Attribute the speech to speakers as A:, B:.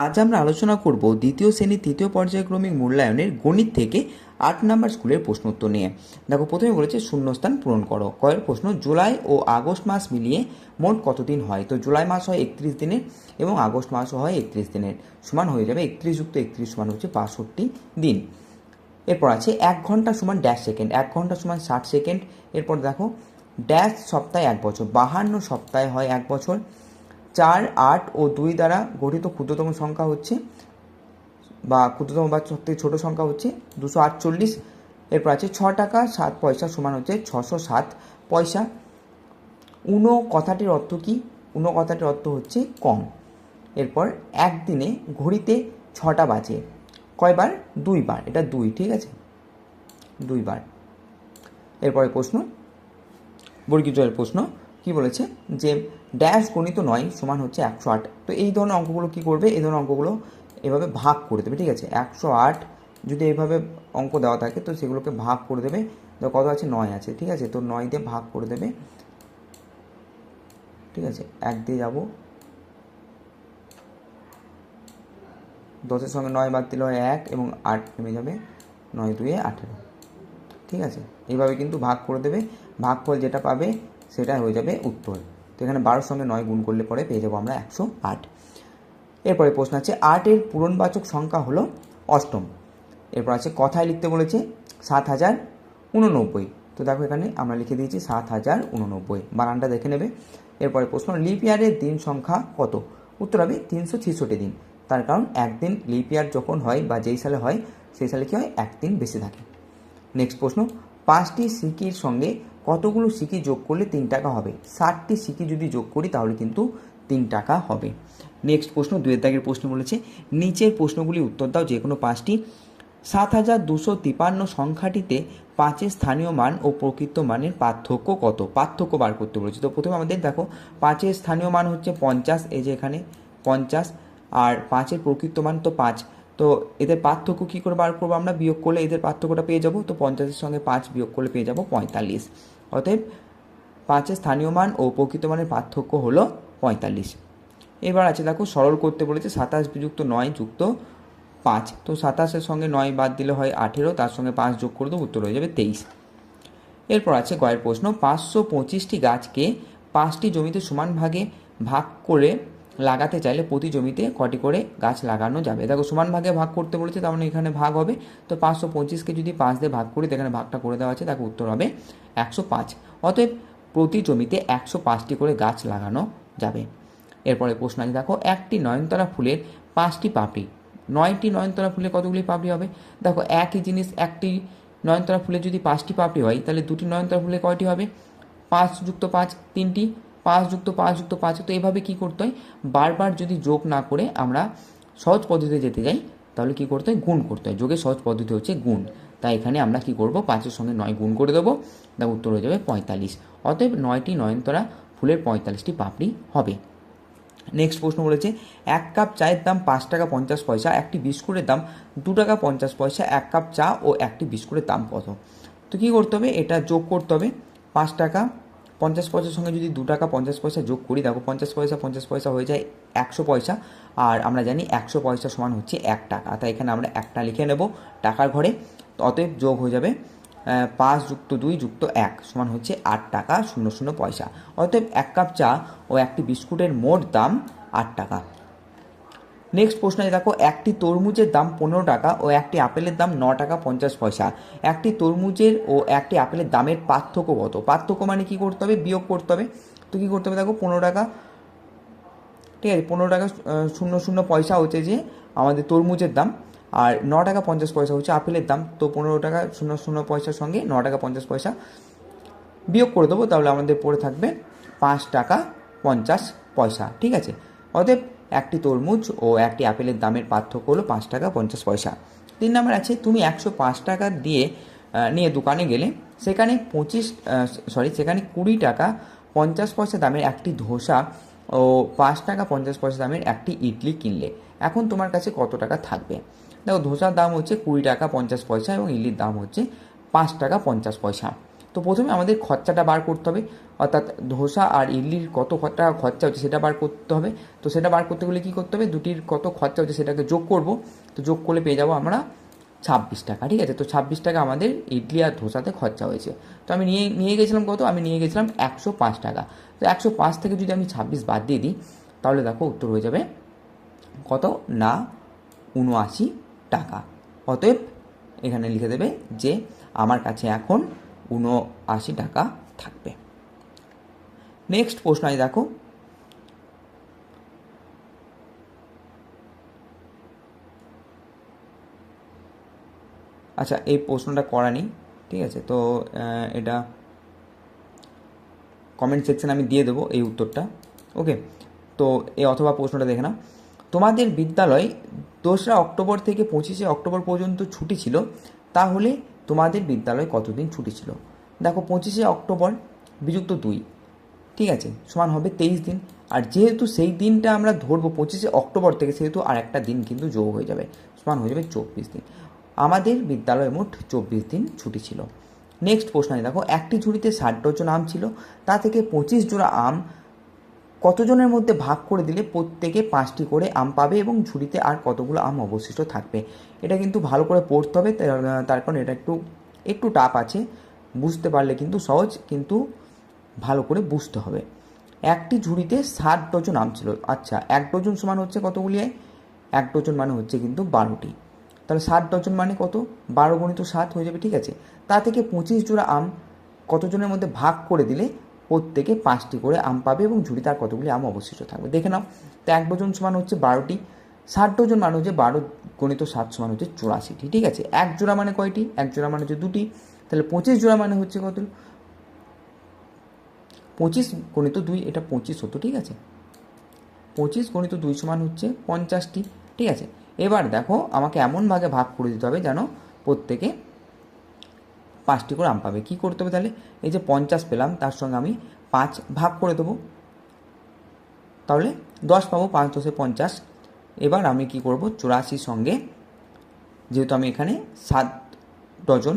A: আজ আমরা আলোচনা করব দ্বিতীয় শ্রেণির তৃতীয় পর্যায়ক্রমিক মূল্যায়নের গণিত থেকে আট নাম্বার স্কুলের প্রশ্ন উত্তর নিয়ে। দেখো, প্রথমে বলেছে শূন্যস্থান পূরণ করো। কয়ের প্রশ্ন, জুলাই ও আগস্ট মাস মিলিয়ে মোট কতদিন হয়? তো জুলাই মাস হয় একত্রিশ দিনের এবং আগস্ট মাসও হয় একত্রিশ দিনের। সমান হয়ে যাবে একত্রিশ যুক্ত একত্রিশ সমান হচ্ছে বাষট্টি দিন। এরপর আছে এক ঘণ্টা সমান ড্যাশ সেকেন্ড এক ঘণ্টা সমান ষাট সেকেন্ড এরপর দেখো ড্যাশ সপ্তাহে এক বছর। বাহান্ন সপ্তাহে হয় এক বছর। চার, আট ও দুই দ্বারা গঠিত ক্ষুদ্রতম সংখ্যা হচ্ছে বা ক্ষুদ্রতম বা সব থেকে ছোটো সংখ্যা হচ্ছে দুশো আটচল্লিশ। এরপর আছে ছ টাকা সাত পয়সা সমান হচ্ছে ছশো সাত পয়সা। উনো কথাটির অর্থ কী? উনো কথাটির অর্থ হচ্ছে কম। এরপর একদিনে ঘড়িতে ছটা বাজে। কয়বার? দুইবার। এটা দুই, ঠিক আছে? দুইবার। এরপরে প্রশ্ন। বর্গীজয়ের প্রশ্ন। কি বলেছে? যে ড্যাশ গণিত নয় সমান হচ্ছে একশো আট। তো এই ধরনের অঙ্কগুলো কি করবে? এই ধরনের অঙ্কগুলো এভাবে ভাগ করে দেবে, ঠিক আছে? একশো আট যদি এইভাবে অঙ্ক দেওয়া থাকে, তো সেগুলোকে ভাগ করে দেবে। তো কত আছে? নয় আছে, ঠিক আছে? তো নয় দিয়ে ভাগ করে দেবে। ঠিক আছে? এক দিয়ে যাব। দশের সঙ্গে নয় বাদ দিলে হয় এক এবং আট নেমে যাবে। নয় দুয়ে আঠেরো। ঠিক আছে? এইভাবে কিন্তু ভাগ করে দেবে। ভাগফল যেটা পাবে সেটা হয়ে যাবে উত্তর তো এখানে বারোর সঙ্গে নয় গুণ করলে পরে পেয়ে যাব আমরা একশো আট। এরপরে প্রশ্ন আছে, আটের পূরণবাচক সংখ্যা হলো অষ্টম। এরপর আছে, কথায় লিখতে বলেছে সাত হাজার উননব্বই। তো দেখো এখানে আমরা লিখে দিয়েছি সাত হাজার উননব্বই। বানানটা দেখে নেবে। এরপরে প্রশ্ন, লিপ ইয়ারের দিন সংখ্যা কত? উত্তর হবে তিনশো ছেষট্টি দিন। তার কারণ একদিন লিপ ইয়ার যখন হয় বা যেই সালে হয়, সেই সালে কী হয়? একদিন বেশি থাকে। নেক্সট প্রশ্ন, পাঁচটি সিকির সঙ্গে কতগুলো সিকি যোগ করলে তিন টাকা হবে? ষাটটি সিকি যদি যোগ করি, তাহলে কিন্তু তিন টাকা হবে। নেক্সট প্রশ্ন, দুয়ের দাগের প্রশ্ন বলেছে, নিচের প্রশ্নগুলি উত্তর দাও যে কোনো পাঁচটি। সাত হাজার দুশো তিপান্ন সংখ্যাটিতে পাঁচের স্থানীয় মান ও প্রকৃত মানের পার্থক্য কত? পার্থক্য বার করতে বলেছে। তো প্রথমে আমাদের দেখো, পাঁচের স্থানীয় মান হচ্ছে পঞ্চাশ, এই যে এখানে পঞ্চাশ, আর পাঁচের প্রকৃত মান তো পাঁচ। তো এদের পার্থক্য কী করে বার করব আমরা? বিয়োগ করলে এদের পার্থক্যটা পেয়ে যাব। তো পঞ্চাশের সঙ্গে পাঁচ বিয়োগ করলে পেয়ে যাব পঁয়তাল্লিশ। অতএব পাঁচের স্থানীয় মান ও প্রকৃত মানের পার্থক্য হল পঁয়তাল্লিশ। এবার আছে দেখো সরল করতে বলেছে সাতাশ বিযুক্ত নয় যুক্ত পাঁচ। তো সাতাশের সঙ্গে নয় বাদ দিলে হয় আঠেরো, তার সঙ্গে পাঁচ যোগ করে দেবো, উত্তর হয়ে যাবে তেইশ। এরপর আছে গয়ের প্রশ্ন, পাঁচশো পঁচিশটি গাছকে পাঁচটি জমিতে সমান ভাগে ভাগ করে লাগাতে চাইলে প্রতি জমিতে কটি করে গাছ লাগানো যাবে। দেখো, সমান ভাগে ভাগ করতে বলেছে, তার মানে এখানে ভাগ হবে। তো পাঁচশো পঁচিশকে যদি পাঁচ দিয়ে ভাগ করি এখানে ভাগটা করে দেওয়া আছে দেখো উত্তর হবে একশো পাঁচ। অতএব প্রতি জমিতে একশো পাঁচটি করে গাছ লাগানো যাবে। এরপরে প্রশ্ন আছে, দেখো, একটি নয়নতারা ফুলের পাঁচটি পাপড়ি। নয়টি নয়নতারা ফুলে কতগুলি পাপড়ি হবে? দেখো, একই জিনিস, একটি নয়নতারা ফুলে যদি পাঁচটি পাপড়ি হয়, তাহলে দুটি নয়নতারা ফুলে কয়টি হবে? পাঁচ যুক্ত পাঁচ, তিনটি। পাঁচ যুক্ত পাঁচ যুক্ত পাঁচ তো এভাবে কি করতে হয়? বারবার যদি যোগ না করে আমরা সহজ পদ্ধতিতে যেতে যাই, তাহলে কি করতে হয়? গুণ করতে হয়। যোগের সহজ পদ্ধতি হচ্ছে গুণ। তাই এখানে আমরা কি করব? পাঁচের সঙ্গে নয় গুণ করে দেবো। তার উত্তর হয়ে যাবে পঁয়তাল্লিশ। অতএব নয়টি নয়নতরা ফুলের পঁয়তাল্লিশটি পাপড়ি হবে। নেক্সট প্রশ্ন বলেছে, এক কাপ চায়ের দাম পাঁচ টাকা পঞ্চাশ পয়সা, একটি বিস্কুটের দাম দু টাকা পঞ্চাশ পয়সা, এক কাপ চা ও একটি বিস্কুটের দাম কত? তো কী করতে হবে? এটা যোগ করতে হবে। পাঁচ টাকা পঞ্চাশ পয়সার সঙ্গে যদি দু টাকা পঞ্চাশ পয়সা যোগ করি, দেখো পঞ্চাশ পয়সা পঞ্চাশ পয়সা হয়ে যায় একশো পয়সা। আর আমরা জানি একশো পয়সা সমান হচ্ছে এক টাকা। তাই এখানে আমরা একটা লিখে নেব টাকার ঘরে। অতএব যোগ হয়ে যাবে পাঁচ যুক্ত দুই যুক্ত এক সমান হচ্ছে আট টাকা শূন্য শূন্য পয়সা। অতএব এক কাপ চা ও একটি বিস্কুটের মোট দাম আট টাকা। নেক্সট প্রশ্ন দেখো, একটি তরমুজের দাম পনেরো টাকা ও একটি আপেলের দাম ন টাকা পঞ্চাশ পয়সা। একটি তরমুজের ও একটি আপেলের দামের পার্থক্য কত? পার্থক্য মানে কি করতে হবে? বিয়োগ করতে হবে। তো কী করতে হবে দেখো, পনেরো টাকা, ঠিক আছে, পনেরো টাকা শূন্য শূন্য পয়সা হচ্ছে যে আমাদের তরমুজের দাম। আর ন টাকা পঞ্চাশ পয়সা হচ্ছে আপেলের দাম। তো পনেরো টাকা, শূন্য শূন্য পয়সার সঙ্গে ন টাকা পঞ্চাশ পয়সা বিয়োগ করে দেবো, তাহলে আমাদের পড়ে থাকবে পাঁচ টাকা পঞ্চাশ পয়সা, ঠিক আছে? অতএব একটি তরমুজ ও একটি আপেলের দামের পার্থক্য হলো পাঁচ টাকা পঞ্চাশ পয়সা। তিন নাম্বার আছে, তুমি একশো পাঁচ টাকা দিয়ে নিয়ে দোকানে গেলে সেখানে পঁচিশ সরি সেখানে কুড়ি টাকা পঞ্চাশ পয়সা দামের একটি ধোসা ও পাঁচ টাকা পঞ্চাশ পয়সা দামের একটি ইডলি কিনলে। এখন তোমার কাছে কত টাকা থাকবে? দেখো, ধোসার দাম হচ্ছে কুড়ি টাকা পঞ্চাশ পয়সা এবং ইডলির দাম হচ্ছে পাঁচ টাকা পঞ্চাশ পয়সা। তো প্রথমে আমাদের খরচাটা বার করতে হবে। অর্থাৎ ধোসা আর ইডলির কত টাকা খরচা হচ্ছে সেটা বার করতে হবে। তো সেটা বার করতে গেলে কী করতে হবে? দুটির কত খরচা হচ্ছে সেটাকে যোগ করব। তো যোগ করলে পেয়ে যাব আমরা ছাব্বিশ টাকা, ঠিক আছে? তো ছাব্বিশ টাকা আমাদের ইডলি আর ধোসাতে খরচা হয়েছে। তো আমি নিয়ে নিয়ে গেছিলাম কত? আমি নিয়ে গেছিলাম একশো পাঁচ টাকা। তো একশো পাঁচ থেকে যদি আমি ছাব্বিশ বাদ দিয়ে দিই, তাহলে দেখো উত্তর হয়ে যাবে কত? না, উনআশি টাকা। অতএব এখানে লিখে দেবে যে, আমার কাছে এখন উনআশি টাকা থাকবে। নেক্সট প্রশ্ন আছে দেখো। আচ্ছা এই প্রশ্নটা করা নেই, ঠিক আছে? তো এটা কমেন্ট সেকশন আমি দিয়ে দেবো এই উত্তরটা ওকে তো, এই অথবা প্রশ্নটা দেখে নাও। তোমাদের বিদ্যালয় দোসরা অক্টোবর থেকে পঁচিশে অক্টোবর পর্যন্ত ছুটি ছিল, তাহলে তোমাদের বিদ্যালয় কতদিন ছুটি ছিল? দেখো, পঁচিশে অক্টোবর, বিযুক্ত দুই। ঠিক আছে, সমান হবে তেইশ দিন। আর যেহেতু সেই দিনটা আমরা ধরবো পঁচিশে অক্টোবর থেকে, সেহেতু আর একটা দিন কিন্তু যোগ হয়ে যাবে। সমান হয়ে যাবে চব্বিশ দিন। আমাদের বিদ্যালয়ে মোট চব্বিশ দিন ছুটি ছিল। নেক্সট প্রশ্ন দেখো, একটি ঝুড়িতে ষাট ডজন আম ছিল। তা থেকে পঁচিশ জোড়া আম কতজনের মধ্যে ভাগ করে দিলে প্রত্যেকে পাঁচটি করে আম পাবে এবং ঝুড়িতে আর কতগুলো আম অবশিষ্ট থাকবে? এটা কিন্তু ভালো করে পড়তে হবে, তার- কারণ এটা একটু একটু টাপ আছে। বুঝতে পারলে কিন্তু সহজ, কিন্তু ভালো করে বুঝতে হবে। একটি ঝুড়িতে ষাট ডজন আম ছিল। আচ্ছা এক ডজন সমান হচ্ছে কতগুলি? এক ডজন মানে হচ্ছে কিন্তু বারোটি। তাহলে ষাট ডজন মানে কত? বারো গণিত ষাট হয়ে যাবে, ঠিক আছে? তা থেকে পঁচিশ জোড়া আম কতজনের মধ্যে ভাগ করে দিলে প্রত্যেকে পাঁচটি করে আম পাবে এবং ঝুড়িতে আর কতগুলি আম অবশিষ্ট থাকবে। দেখে নাও, তো এক ডজন সমান হচ্ছে বারোটি, ষাট ডজন মানে হচ্ছে বারো গণিত সাত সমান হচ্ছে চুরাশিটি, ঠিক আছে? এক জোড়া মানে কয়টি? এক জোড়া মানে হচ্ছে দুটি, তাহলে পঁচিশ জোড়া মানে হচ্ছে কত? পঁচিশ গণিত দুই, এটা পঁচিশ হতো, ঠিক আছে? পঁচিশ গণিত দুই সমান হচ্ছে পঞ্চাশটি, ঠিক আছে? এবার দেখো, আমাকে এমন ভাগে ভাগ করে দিতে হবে যেন প্রত্যেকে পাঁচটি করে আম পাবে। কী করতে হবে তাহলে? এই যে পঞ্চাশ পেলাম, তার সঙ্গে আমি পাঁচ ভাগ করে দেবো। তাহলে দশ পাবো, পাঁচ দশে পঞ্চাশ। এবার আমি কি করব? চুরাশির সঙ্গে, যেহেতু আমি এখানে সাত ডজন